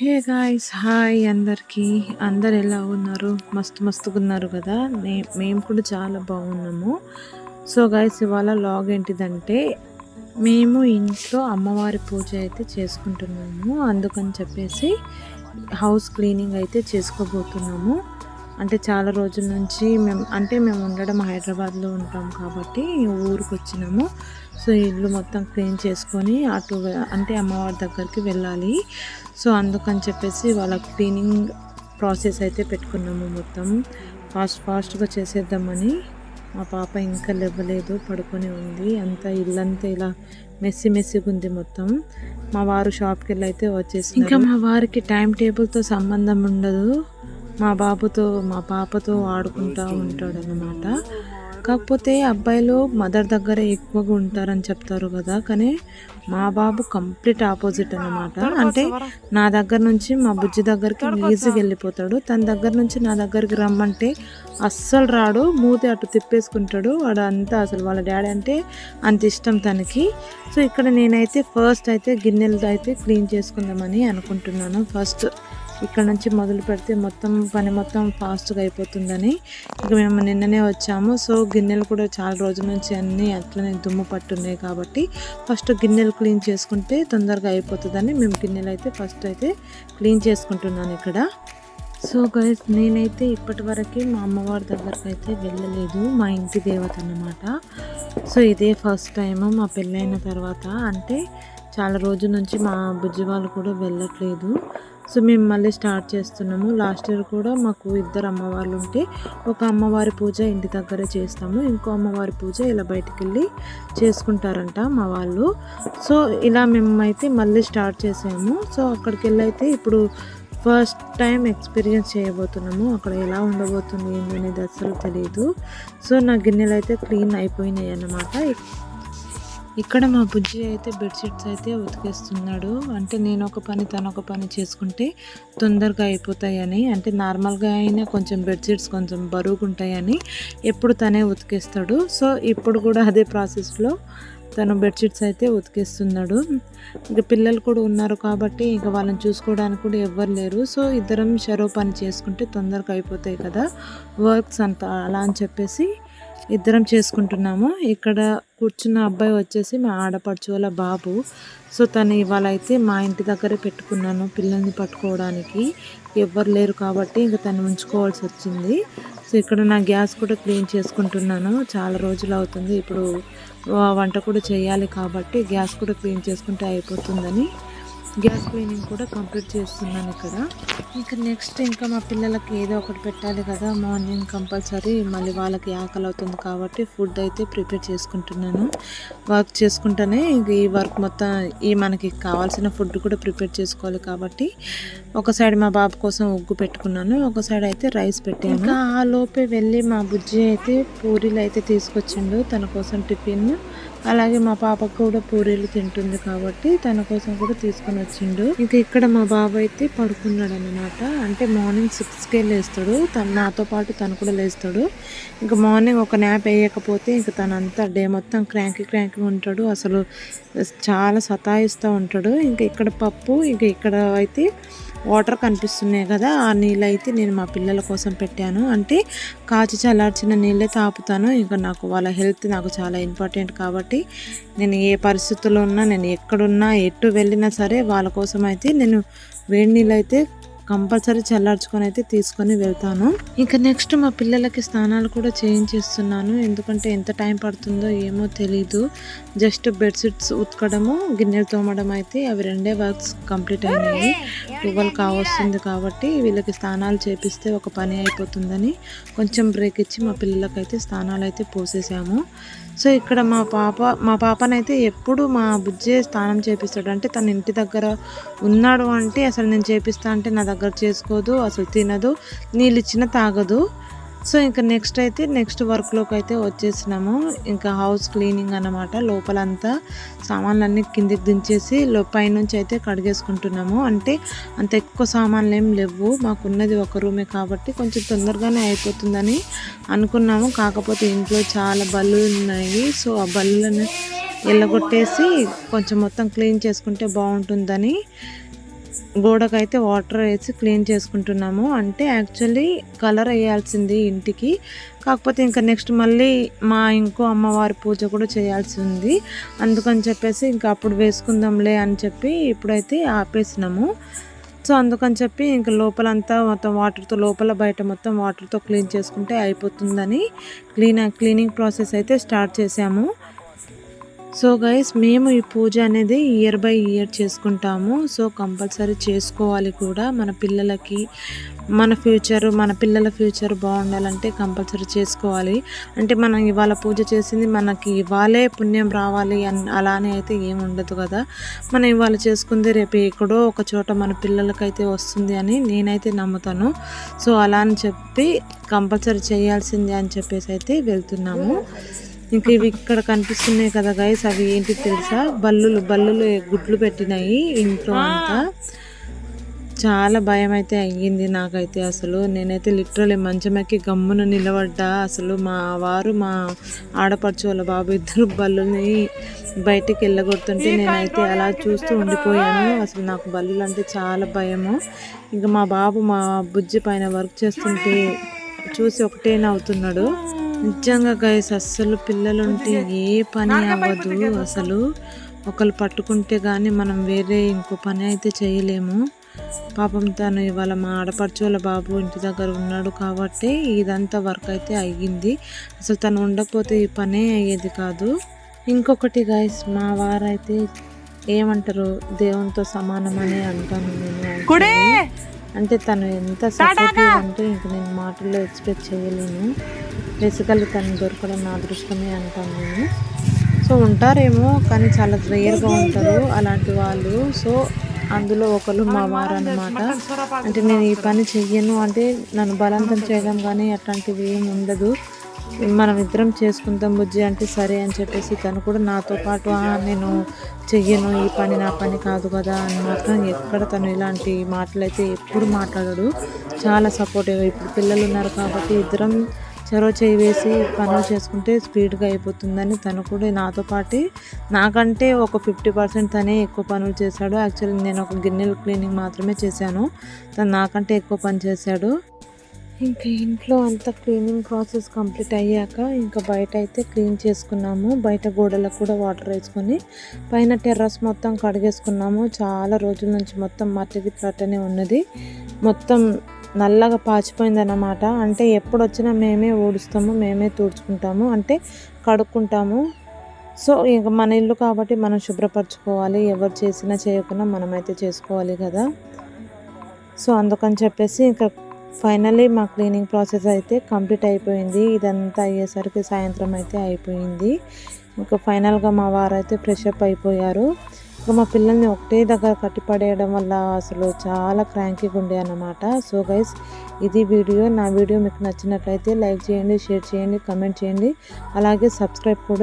Hey guys hi అందరికీ. అందరు ఎలా ఉన్నారు? మస్తు మస్తుగా ఉన్నారు కదా? మే మేము కూడా చాలా బాగున్నాము. సో గాయస్ ఇవాళ లాగ్ ఏంటిదంటే మేము ఇంట్లో అమ్మవారి పూజ అయితే చేసుకుంటున్నాము. అందుకని చెప్పేసి హౌస్ క్లీనింగ్ అయితే చేసుకోబోతున్నాము. అంటే చాలా రోజుల నుంచి మేము అంటే మేము ఉండడం హైదరాబాద్లో ఉంటాం కాబట్టి ఊరికి వచ్చినాము సో ఇల్లు మొత్తం క్లీన్ చేసుకొని అటు అంటే అమ్మవారి దగ్గరికి వెళ్ళాలి. సో అందుకని చెప్పేసి వాళ్ళ క్లీనింగ్ ప్రాసెస్ అయితే పెట్టుకున్నాము మొత్తం. ఫాస్ట్ ఫాస్ట్గా చేసేద్దామని. మా పాప ఇంకా లేవలేదు పడుకొని ఉంది. అంతా ఇల్లంతా ఇలా మెస్సి మెస్సిగా ఉంది మొత్తం. మా వారు షాప్కి వెళ్ళి అయితే వచ్చేసి ఇంకా మా వారికి టైం టేబుల్తో సంబంధం ఉండదు. మా బాబుతో మా పాపతో ఆడుకుంటూ ఉంటాడు అనమాట కాకపోతే అబ్బాయిలు మదర్ దగ్గర ఎక్కువగా ఉంటారని చెప్తారు కదా కానీ మా బాబు కంప్లీట్ ఆపోజిట్ అనమాట అంటే నా దగ్గర నుంచి మా బుజ్జి దగ్గరికి ఈజీగా వెళ్ళిపోతాడు. తన దగ్గర నుంచి నా దగ్గరికి రమ్మంటే అస్సలు రాడు మూతి అటు తిప్పేసుకుంటాడు. వాడు అంతా అసలు వాళ్ళ డాడీ అంటే అంత ఇష్టం తనకి. సో ఇక్కడ నేనైతే ఫస్ట్ అయితే గిన్నెలతో అయితే క్లీన్ చేసుకుందామని అనుకుంటున్నాను. ఫస్ట్ ఇక్కడ నుంచి మొదలు పెడితే మొత్తం పని మొత్తం ఫాస్ట్గా అయిపోతుందని ఇక మేము నిన్ననే వచ్చాము. సో గిన్నెలు కూడా చాలా రోజుల నుంచి అన్నీ అట్లనే దుమ్ము పట్టున్నాయి కాబట్టి ఫస్ట్ గిన్నెలు క్లీన్ చేసుకుంటే తొందరగా అయిపోతుందని మేము గిన్నెలు అయితే ఫస్ట్ అయితే క్లీన్ చేసుకుంటున్నాను ఇక్కడ. సో గైస్ నేనైతే ఇప్పటి వరకు మా అమ్మవారి దగ్గరకు అయితే వెళ్ళలేదు మా ఇంటి దేవత అన్నమాట. సో ఇదే ఫస్ట్ టైం మా పెళ్ళైన తర్వాత. అంటే చాలా రోజుల నుంచి మా బుజ్జి వాళ్ళు కూడా వెళ్ళట్లేదు. సో మేము మళ్ళీ స్టార్ట్ చేస్తున్నాము. లాస్ట్ ఇయర్ కూడా మాకు ఇద్దరు అమ్మవార్లు ఉంటే ఒక అమ్మవారి పూజ ఇంటి దగ్గర చేస్తాము. ఇంకో అమ్మవారి పూజ ఇలా బయటికి వెళ్ళి చేసుకుంటారంట మా వాళ్ళు. సో ఇలా మేము అయితే మళ్ళీ స్టార్ట్ చేసాము. సో అక్కడికి వెళ్ళి అయితే ఇప్పుడు ఫస్ట్ టైం ఎక్స్పీరియన్స్ చేయబోతున్నాము. అక్కడ ఎలా ఉండబోతుంది ఏంటనేది అసలు తెలియదు సో నా గిన్నెలు అయితే క్లీన్ అయిపోయినాయి అన్నమాట ఇక్కడ మా బుజ్జి అయితే బెడ్షీట్స్ అయితే ఉతికేస్తున్నాడు. అంటే నేను ఒక పని తనొక ఒక పని చేసుకుంటే తొందరగా అయిపోతాయని అంటే నార్మల్గా అయినా కొంచెం బెడ్షీట్స్ కొంచెం బరువుగా ఉంటాయని ఎప్పుడు తనే ఉతికేస్తాడు. సో ఇప్పుడు కూడా అదే ప్రాసెస్లో తను బెడ్షీట్స్ అయితే ఉతికేస్తున్నాడు. ఇంకా పిల్లలు కూడా ఉన్నారు కాబట్టి ఇంకా వాళ్ళని చూసుకోవడానికి కూడా ఎవ్వరు లేరు. సో ఇద్దరం షరో పని చేసుకుంటే తొందరగా అయిపోతాయి కదా వర్క్స్ అంతా అలా అని చెప్పేసి ఇద్దరం చేసుకుంటున్నాము. ఇక్కడ కూర్చున్న అబ్బాయి వచ్చేసి మా ఆడపడుచు వాళ్ళ బాబు. సో తను ఇవాళ అయితే మా ఇంటి దగ్గరే పెట్టుకున్నాను పిల్లల్ని పట్టుకోవడానికి. ఎవ్వరు లేరు కాబట్టి ఇంకా తను ఉంచుకోవాల్సి వచ్చింది. సో ఇక్కడ నా గ్యాస్ కూడా క్లీన్ చేసుకుంటున్నాను. చాలా రోజులు అవుతుంది. ఇప్పుడు వంట కూడా చేయాలి కాబట్టి గ్యాస్ కూడా క్లీన్ చేసుకుంటే అయిపోతుందని. గ్యాస్ క్లీనింగ్ కూడా కంప్లీట్ చేస్తున్నాను ఇక్కడ. ఇంకా నెక్స్ట్ ఇంకా మా పిల్లలకి ఏదో ఒకటి పెట్టాలి కదా మార్నింగ్ కంపల్సరీ మళ్ళీ వాళ్ళకి ఆకలి అవుతుంది కాబట్టి ఫుడ్ అయితే ప్రిపేర్ చేసుకుంటున్నాను. వర్క్ చేసుకుంటేనే ఇంక ఈ వర్క్ మొత్తం ఈ మనకి కావాల్సిన ఫుడ్ కూడా ప్రిపేర్ చేసుకోవాలి కాబట్టి ఒక సైడ్ మా బాబు కోసం ఉగ్గు పెట్టుకున్నాను ఒక సైడ్ అయితే రైస్ పెట్టాను. ఇంకా ఆ లోపే వెళ్ళి మా బుజ్జి అయితే పూరీలు అయితే తీసుకొచ్చిండు తన కోసం టిఫిన్. అలాగే మా పాపకు కూడా పూరీలు తింటుంది కాబట్టి తన కోసం కూడా తీసుకొని వచ్చిండు. ఇంకా ఇక్కడ మా బాబు అయితే పడుకున్నాడు అనమాట అంటే మార్నింగ్ సిక్స్కే లేస్తాడు. తను నాతో పాటు తను కూడా లేస్తాడు. ఇంకా మార్నింగ్ ఒక న్యాప్ వేయకపోతే ఇంకా తనంతా డే మొత్తం క్రాంకీ క్రాంకి ఉంటాడు. అసలు చాలా సతాయిస్తూ ఉంటాడు. ఇంకా ఇక్కడ పప్పు ఇంకా ఇక్కడ అయితే వాటర్ కనిపిస్తున్నాయి కదా ఆ నీళ్ళు అయితే నేను మా పిల్లల కోసం పెట్టాను. అంటే కాచి చల్లార్చిన నీళ్ళే తాపుతాను. ఇంకా నాకు వాళ్ళ హెల్త్ నాకు చాలా ఇంపార్టెంట్ కాబట్టి నేను ఏ పరిస్థితుల్లో ఉన్నా నేను ఎక్కడున్నా ఎటు వెళ్ళినా సరే వాళ్ళ కోసం అయితే నేను వేడి నీళ్ళు అయితే కంపల్సరీ చల్లార్చుకొని అయితే తీసుకొని వెళ్తాను. ఇంకా నెక్స్ట్ మా పిల్లలకి స్నానాలు కూడా చేయించేస్తున్నాను. ఎందుకంటే ఎంత టైం పడుతుందో ఏమో తెలీదు. జస్ట్ బెడ్షీట్స్ ఉతకడము గిన్నెలు తోమడం అయితే అవి రెండే వర్క్స్ కంప్లీట్ అయినాయి. ట్వెల్వ్ కావస్తుంది కాబట్టి వీళ్ళకి స్నానాలు చేపిస్తే ఒక పని అయిపోతుందని కొంచెం బ్రేక్ ఇచ్చి మా పిల్లలకైతే స్నానాలు అయితే పోసేసాము. సో ఇక్కడ మా పాప మా పాపనైతే ఎప్పుడు మా బుజ్జే స్నానం చేపిస్తాడు. అంటే తన ఇంటి దగ్గర ఉన్నాడు అంటే అసలు నేను చేపిస్తా అంటే నా దగ్గర చేసుకోదు అసలు తినదు నీళ్ళు ఇచ్చినా తాగదు. సో ఇంకా నెక్స్ట్ అయితే నెక్స్ట్ వర్క్లోకి అయితే వచ్చేసినాము. ఇంకా హౌస్ క్లీనింగ్ అన్నమాట. లోపలంతా సామాన్లన్నీ కిందికి దించేసి పైనుంచి అయితే కడిగేసుకుంటున్నాము. అంటే అంత ఎక్కువ సామాన్లు ఏం లేవు. మాకున్నది ఒక రూమే కాబట్టి కొంచెం తొందరగానే అయిపోతుందని అనుకున్నాము. కాకపోతే ఇంట్లో చాలా బల్లులు ఉన్నాయి. సో ఆ బల్లులను ఎల్లగొట్టేసి కొంచెం మొత్తం క్లీన్ చేసుకుంటే బాగుంటుందని గోడకైతే వాటర్ వేసి క్లీన్ చేసుకుంటున్నాము. అంటే యాక్చువల్లీ కలర్ వేయాల్సింది ఇంటికి. కాకపోతే ఇంకా నెక్స్ట్ మళ్ళీ మా ఇంకో అమ్మవారి పూజ కూడా చేయాల్సి ఉంది అందుకని చెప్పేసి ఇంకా అప్పుడు వేసుకుందాంలే అని చెప్పి ఇప్పుడైతే ఆపేసినాము. సో అందుకని చెప్పి ఇంకా లోపలంతా మొత్తం వాటర్తో లోపల బయట మొత్తం వాటర్తో క్లీన్ చేసుకుంటే అయిపోతుందని క్లీన్ క్లీనింగ్ ప్రాసెస్ అయితే స్టార్ట్ చేసాము సో గైస్ మేము ఈ పూజ అనేది ఇయర్ బై ఇయర్ చేసుకుంటాము. సో కంపల్సరీ చేసుకోవాలి కూడా మన పిల్లలకి. మన ఫ్యూచర్ మన పిల్లల ఫ్యూచర్ బాగుండాలంటే కంపల్సరీ చేసుకోవాలి. అంటే మనం ఇవాళ పూజ చేసింది మనకి ఇవాళే పుణ్యం రావాలి అని అలానే అయితే ఏమి ఉండదు కదా. మనం ఇవాళ చేసుకుంది రేపు ఎక్కడో ఒక చోట మన పిల్లలకైతే వస్తుంది అని నేనైతే నమ్ముతాను. సో అలా అని చెప్పి కంపల్సరీ చేయాల్సిందే అని చెప్పేసి అయితే వెళ్తున్నాము. ఇంకా ఇవి ఇక్కడ కనిపిస్తున్నాయి కదా గైస్ అవి ఏంటి తెలుసా? బల్లులు బల్లులు గుడ్లు పెట్టినాయి ఇంట్లో అంతా. చాలా భయం అయితే అయ్యింది నాకైతే అసలు. నేనైతే లిటరలీ మంచమెక్కి గమ్మున నిలబడ్డా. అసలు మా వారు మా ఆడపడుచు వాళ్ళ బాబు ఇద్దరు బల్లుని బయటికి వెళ్ళగొడుతుంటే నేనైతే అలా చూస్తూ ఉండిపోయాను. అసలు నాకు బల్లులు అంటే చాలా భయము. ఇంకా మా బాబు మా బుజ్జి పైన వర్క్ చేస్తుంటే చూసి ఒకటే నవ్వుతున్నాడు నిజంగా గైస్ అస్సలు పిల్లలుంటే ఏ పని అవ్వదు. అసలు ఒకరు పట్టుకుంటే కానీ మనం వేరే ఇంకో పని అయితే చేయలేము. పాపం తను ఇవాళ మా ఆడపడుచు వాళ్ళ బాబు ఇంటి దగ్గర ఉన్నాడు కాబట్టి ఇదంతా వర్క్ అయితే అయ్యింది. అసలు తను ఉండకపోతే ఈ పనే అయ్యేది కాదు. ఇంకొకటి గైస్ మా వారైతే ఏమంటారు దేవునితో సమానం అని అంటాను నేను. అంటే తను ఎంత సపోర్టివ్ అంటే ఇంక నేను మాటల్లో ఎక్స్ప్రెస్ చేయలేను. బేసికల్లీ తను దొరకడం నా అదృష్టమే అంటాను నేను. సో ఉంటారేమో కానీ చాలా రేర్గా ఉంటారు అలాంటి వాళ్ళు. సో అందులో ఒకరు మా వారు అనమాట అంటే నేను ఈ పని చెయ్యను అంటే నన్ను బలవంతం చేయడం కానీ అట్లాంటివి ఏమి ఉండదు. మనం ఇద్దరం చేసుకుందాం బుజ్జి అంటే సరే అని చెప్పేసి తను కూడా నాతో పాటు నేను చెయ్యను ఈ పని నా పని కాదు కదా అని మాత్రం ఎక్కడ తను ఇలాంటి మాటలు అయితే ఎప్పుడు మాట్లాడడు. చాలా సపోర్టివ్ ఇప్పుడు పిల్లలు ఉన్నారు కాబట్టి ఇద్దరం చెరో చేయి వేసి పనులు చేసుకుంటే స్పీడ్గా అయిపోతుందని తను కూడా నాతో పాటు. నాకంటే ఒక ఫిఫ్టీ పర్సెంట్ తనే ఎక్కువ పనులు చేశాడు. యాక్చువల్లీ నేను ఒక గిన్నెలు క్లీనింగ్ మాత్రమే చేశాను. తను నాకంటే ఎక్కువ పని చేశాడు. ఇంకా ఇంట్లో అంతా క్లీనింగ్ ప్రాసెస్ కంప్లీట్ అయ్యాక ఇంకా బయట అయితే క్లీన్ చేసుకున్నాము. బయట గోడలకు కూడా వాటర్ వేసుకొని పైన టెర్రస్ మొత్తం కడిగేసుకున్నాము. చాలా రోజుల నుంచి మొత్తం మట్టి గిట్లనే ఉన్నది. మొత్తం నల్లగా పాచిపోయిందన్నమాట. అంటే ఎప్పుడు వచ్చినా మేమే ఊడుస్తాము మేమే తుడుచుకుంటాము అంటే కడుక్కుంటాము. సో ఇంకా మన ఇల్లు కాబట్టి మనం శుభ్రపరచుకోవాలి. ఎవరు చేసినా చేయకుండా మనమైతే చేసుకోవాలి కదా. సో అందుకని చెప్పేసి ఇంకా ఫైనల్లీ మా క్లీనింగ్ ప్రాసెస్ అయితే కంప్లీట్ అయిపోయింది. ఇదంతా అయ్యేసరికి సాయంత్రం అయితే అయిపోయింది. ఇంకా ఫైనల్గా మా వారు అయితే ఫ్రెష్ అప్ అయిపోయారు. ఇంకా మా పిల్లల్ని ఒకటే దగ్గర కట్టిపడేయడం వల్ల అసలు చాలా క్రాంకీగా ఉండే అన్నమాట. సో గైస్ ఇది వీడియో. నా వీడియో మీకు నచ్చినట్లయితే లైక్ చేయండి షేర్ చేయండి కమెంట్ చేయండి. అలాగే సబ్స్క్రైబ్ కూడా